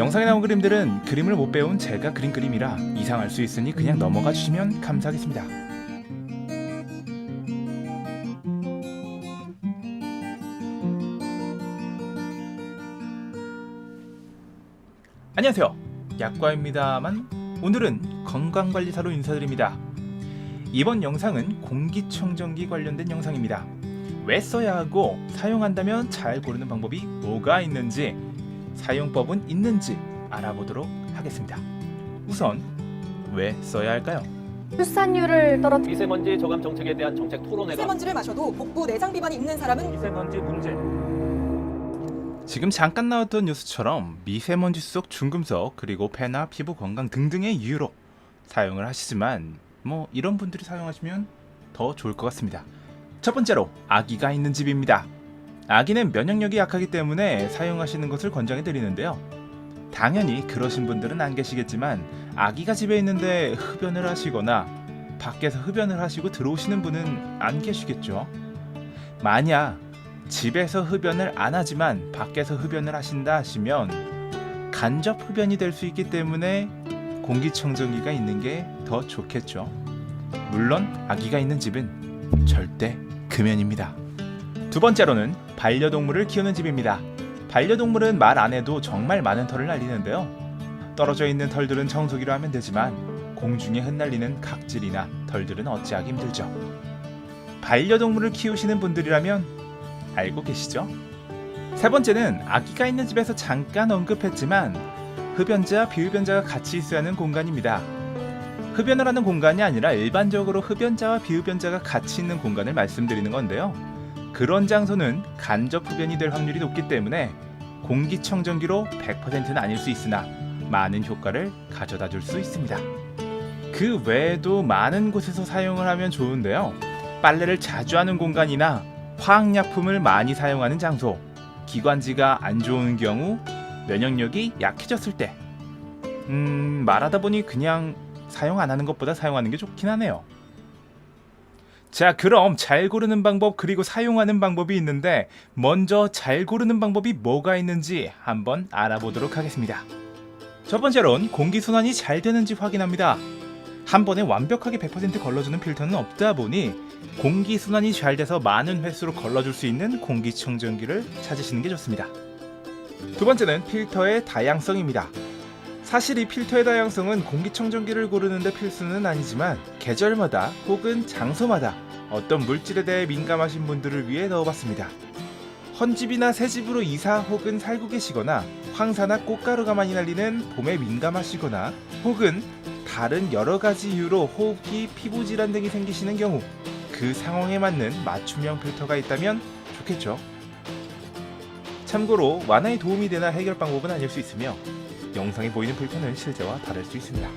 영상에 나온 그림들은 그림을 못 배운 제가 그린 그림이라 이상할 수 있으니 그냥 넘어가 주시면 감사하겠습니다. 안녕하세요. 약과입니다만 오늘은 건강관리사로 인사드립니다. 이번 영상은 공기청정기 관련된 영상입니다. 왜 써야 하고 사용한다면 잘 고르는 방법이 뭐가 있는지 사용법은 있는지 알아보도록 하겠습니다. 우선 왜 써야 할까요? 출산율을 떨어뜨 미세먼지 저감 정책에 대한 정책 토론회가 미세먼지를 마셔도 복부 내장 비만이 있는 사람은 미세먼지 문제 지금 잠깐 나왔던 뉴스처럼 미세먼지 속 중금속 그리고 폐나 피부 건강 등등의 이유로 사용을 하시지만 뭐 이런 분들이 사용하시면 더 좋을 것 같습니다. 첫 번째로 아기가 있는 집입니다. 아기는 면역력이 약하기 때문에 사용하시는 것을 권장해 드리는데요. 당연히 그러신 분들은 안 계시겠지만 아기가 집에 있는데 흡연을 하시거나 밖에서 흡연을 하시고 들어오시는 분은 안 계시겠죠. 만약 집에서 흡연을 안 하지만 밖에서 흡연을 하신다 하시면 간접 흡연이 될 수 있기 때문에 공기청정기가 있는 게 더 좋겠죠. 물론 아기가 있는 집은 절대 금연입니다. 두 번째로는 반려동물을 키우는 집입니다. 반려동물은 말 안 해도 정말 많은 털을 날리는데요. 떨어져 있는 털들은 청소기로 하면 되지만 공중에 흩날리는 각질이나 털들은 어찌하기 힘들죠. 반려동물을 키우시는 분들이라면 알고 계시죠? 세 번째는 아기가 있는 집에서 잠깐 언급했지만 흡연자, 비흡연자가 같이 있어야 하는 공간입니다. 흡연을 하는 공간이 아니라 일반적으로 흡연자와 비흡연자가 같이 있는 공간을 말씀드리는 건데요. 그런 장소는 간접 흡연이 될 확률이 높기 때문에 공기청정기로 100%는 아닐 수 있으나 많은 효과를 가져다 줄 수 있습니다. 그 외에도 많은 곳에서 사용을 하면 좋은데요. 빨래를 자주 하는 공간이나 화학약품을 많이 사용하는 장소, 기관지가 안 좋은 경우, 면역력이 약해졌을 때, 음, 말하다 보니 그냥 사용 안 하는 것보다 사용하는 게 좋긴 하네요. 자, 그럼 잘 고르는 방법 그리고 사용하는 방법이 있는데 먼저 잘 고르는 방법이 뭐가 있는지 한번 알아보도록 하겠습니다. 첫 번째로는 공기순환이 잘 되는지 확인합니다. 한 번에 완벽하게 100% 걸러주는 필터는 없다 보니 공기순환이 잘 돼서 많은 횟수로 걸러줄 수 있는 공기청정기를 찾으시는 게 좋습니다. 두 번째는 필터의 다양성입니다. 사실 이 필터의 다양성은 공기청정기를 고르는데 필수는 아니지만 계절마다 혹은 장소마다 어떤 물질에 대해 민감하신 분들을 위해 넣어봤습니다. 헌집이나 새집으로 이사 혹은 살고 계시거나 황사나 꽃가루가 많이 날리는 봄에 민감하시거나 혹은 다른 여러 가지 이유로 호흡기, 피부 질환 등이 생기시는 경우 그 상황에 맞는 맞춤형 필터가 있다면 좋겠죠. 참고로 완화에 도움이 되나 해결 방법은 아닐 수 있으며 영상에 보이는 필터는 실제와 다를 수 있습니다.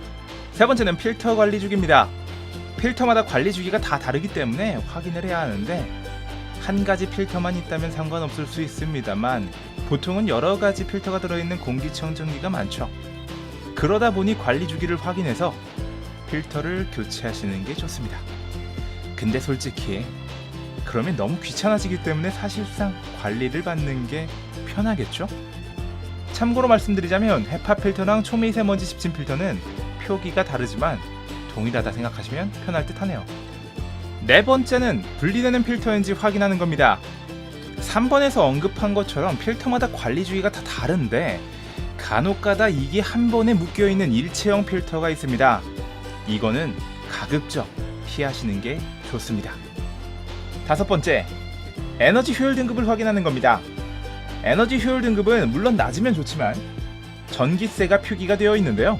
세 번째는 필터 관리 주기입니다. 필터마다 관리 주기가 다 다르기 때문에 확인을 해야 하는데 한 가지 필터만 있다면 상관없을 수 있습니다만 보통은 여러 가지 필터가 들어있는 공기청정기가 많죠. 그러다 보니 관리 주기를 확인해서 필터를 교체하시는 게 좋습니다. 근데 솔직히 그러면 너무 귀찮아지기 때문에 사실상 관리를 받는 게 편하겠죠? 참고로 말씀드리자면 헤파 필터랑 초미세먼지 집진 필터는 표기가 다르지만 동일하다 생각하시면 편할 듯 하네요. 네 번째는 분리되는 필터인지 확인하는 겁니다. 3번에서 언급한 것처럼 필터마다 관리 주기가 다 다른데 간혹가다 이게 한 번에 묶여 있는 일체형 필터가 있습니다. 이거는 가급적 피하시는 게 좋습니다. 다섯 번째, 에너지 효율 등급을 확인하는 겁니다. 에너지 효율 등급은 물론 낮으면 좋지만 전기세가 표기가 되어 있는데요.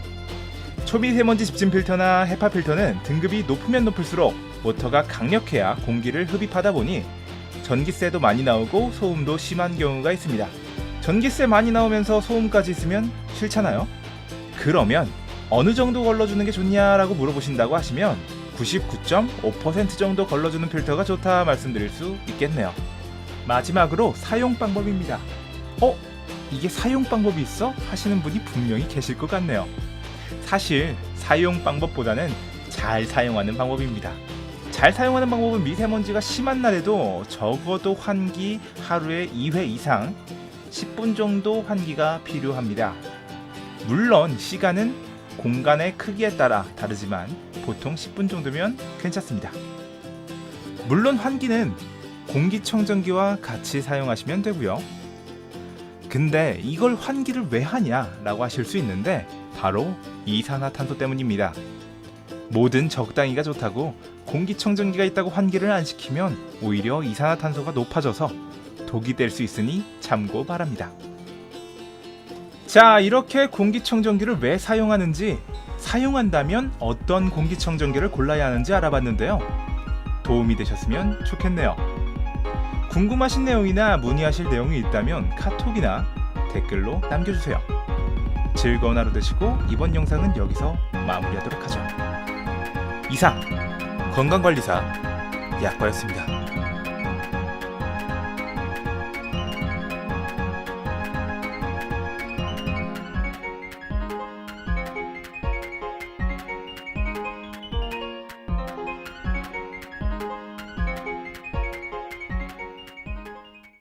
초미세먼지 집진 필터나 헤파 필터는 등급이 높으면 높을수록 모터가 강력해야 공기를 흡입하다 보니 전기세도 많이 나오고 소음도 심한 경우가 있습니다. 전기세 많이 나오면서 소음까지 있으면 싫잖아요. 그러면 어느 정도 걸러주는 게 좋냐라고 물어보신다고 하시면 99.5% 정도 걸러주는 필터가 좋다 말씀드릴 수 있겠네요. 마지막으로 사용 방법입니다. 어? 이게 사용 방법이 있어? 하시는 분이 분명히 계실 것 같네요. 사실 사용 방법보다는 잘 사용하는 방법입니다. 잘 사용하는 방법은 미세먼지가 심한 날에도 적어도 환기 하루에 2회 이상 10분 정도 환기가 필요합니다. 물론 시간은 공간의 크기에 따라 다르지만 보통 10분 정도면 괜찮습니다. 물론 환기는 공기청정기와 같이 사용하시면 되고요. 근데 이걸 환기를 왜 하냐 라고 하실 수 있는데 바로 이산화탄소 때문입니다. 뭐든 적당히가 좋다고 공기청정기가 있다고 환기를 안 시키면 오히려 이산화탄소가 높아져서 독이 될 수 있으니 참고 바랍니다. 자, 이렇게 공기청정기를 왜 사용하는지, 사용한다면 어떤 공기청정기를 골라야 하는지 알아봤는데요. 도움이 되셨으면 좋겠네요. 궁금하신 내용이나 문의하실 내용이 있다면 카톡이나 댓글로 남겨주세요. 즐거운 하루 되시고 이번 영상은 여기서 마무리하도록 하죠. 이상 건강관리사 약과였습니다.